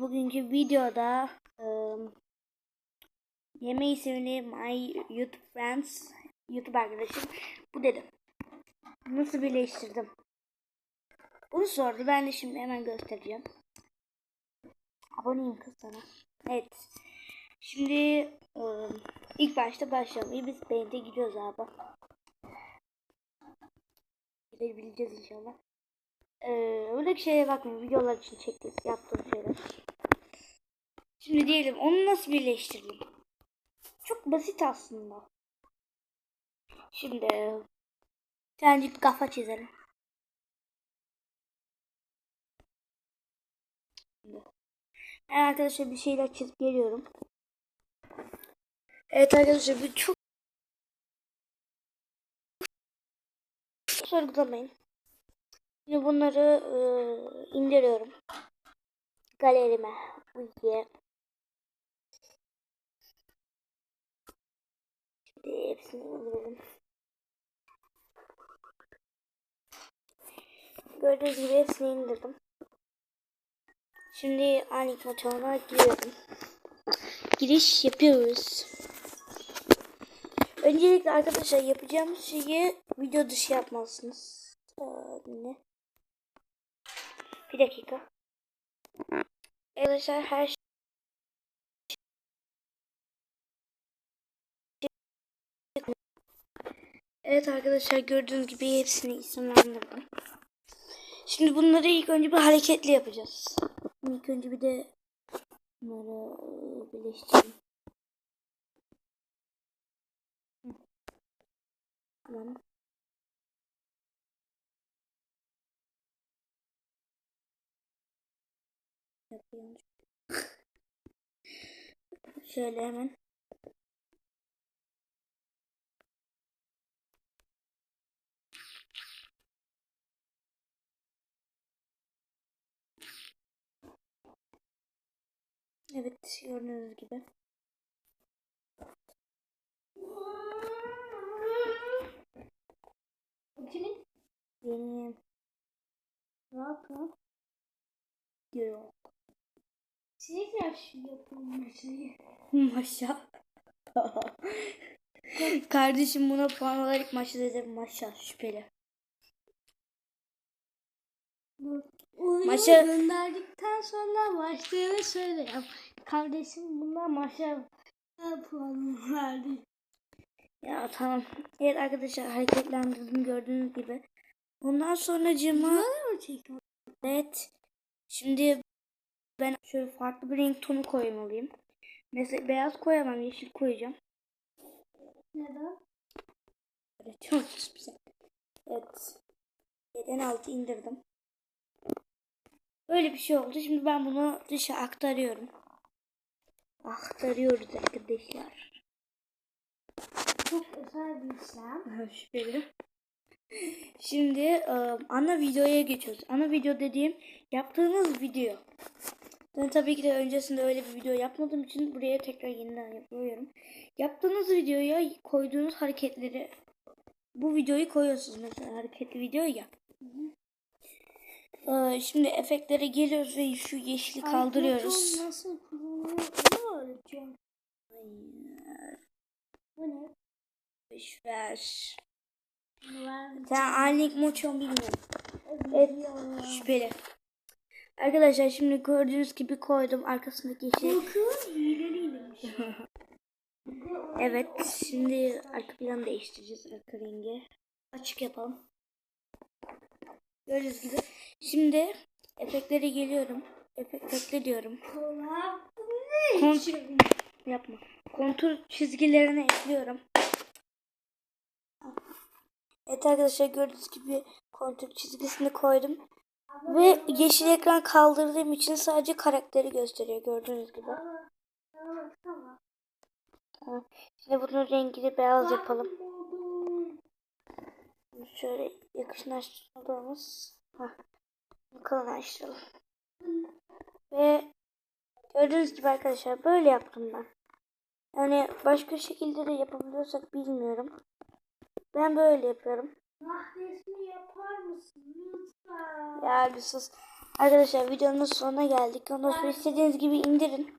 Bugünkü videoda ım, yeme isimli my YouTube friends YouTube arkadaşım bu dedim. Nasıl birleştirdim? Bunu sordu. Ben de şimdi hemen göstereceğim. Aboneyim kız sana. Evet. Şimdi ım, ilk başta başlayalım. İyi biz beğenite gidiyoruz abi. Gidebileceğiz inşallah. Ee, öyle şeye bakmayın. Videolar için çektiğim yaptığım şeyler. Şimdi diyelim onu nasıl birleştireyim? Çok basit aslında. Şimdi bir kafa çizelim. Ben arkadaşlar bir şeyler çizip geliyorum. Evet arkadaşlar bu çok sorgulamayın. Şimdi bunları e, indiriyorum. Galerime. Uyuya. Şimdi hepsini indirelim. Gördüğünüz gibi hepsini indirdim. Şimdi Anik motoruna giriyorum. Giriş yapıyoruz. Öncelikle arkadaşlar yapacağımız şeyi video dışı yapmalısınız. Ee, ne? Bir dakika. Arkadaşlar her şey Evet arkadaşlar gördüğünüz gibi hepsini isimlendirdim. Şimdi bunları ilk önce bir hareketli yapacağız. İlk önce bir de bunları birleştireyim. Hı. Yapıyorum. Şöyle hemen. Evet gördüğünüz gibi. Kimin? Benim Ne yapıyor? yok. Şey yaş yapılmış şey. Maşa. Kardeşim buna puan olarak maşa dedim. Maşa şüpheli. Oyunu Maşa- gönderdikten sonra başlığını söyle yap. Kardeşim buna maşa puanı verdi. Ya tamam. Evet arkadaşlar hareketlendirdim gördüğünüz gibi. Ondan sonra cıma evet. Şimdi ben şöyle farklı bir renk tonu koymalıyım. Mesela beyaz koyamam. Yeşil koyacağım. Neden? Evet, çok güzel. Evet. Evet, en altı indirdim. Böyle bir şey oldu. Şimdi ben bunu dışa aktarıyorum. Aktarıyoruz arkadaşlar. Çok özel bir işlem. Şüpheli. Şimdi e, ana videoya geçiyoruz. Ana video dediğim yaptığınız video. Ben tabii ki de öncesinde öyle bir video yapmadığım için buraya tekrar yeniden yapıyorum. Yaptığınız videoya koyduğunuz hareketleri bu videoyu koyuyorsunuz mesela hareketli videoyu ya. Ee, şimdi efektlere geliyoruz ve şu yeşili kaldırıyoruz. iPhone nasıl kullanılıyor öğreteceğim. Bu ne? Boş. Ver. Sen anlik moçon bilmiyorum. Evet. Şüpheli. Arkadaşlar şimdi gördüğünüz gibi koydum arkasındaki hileliymiş. Evet şimdi arka planı değiştireceğiz arka rengi. Açık yapalım. Gördüğünüz gibi. Şimdi efektlere geliyorum. Efekt ekle diyorum. Kont yapma. Kontur çizgilerine ekliyorum. Evet arkadaşlar gördüğünüz gibi kontur çizgisini koydum. Ve yeşil ekran kaldırdığım için sadece karakteri gösteriyor gördüğünüz gibi. Şimdi bunun rengini beyaz yapalım. Şöyle yakışlaştırdığımız Hah. kalınlaştıralım. Ve gördüğünüz gibi arkadaşlar böyle yaptım ben. Yani başka şekilde de yapabiliyorsak bilmiyorum. Ben böyle yapıyorum. Mahdesini yapar mısın lütfen? Ya bir sus. Arkadaşlar videonun sonuna geldik. Ondan sonra istediğiniz gibi indirin.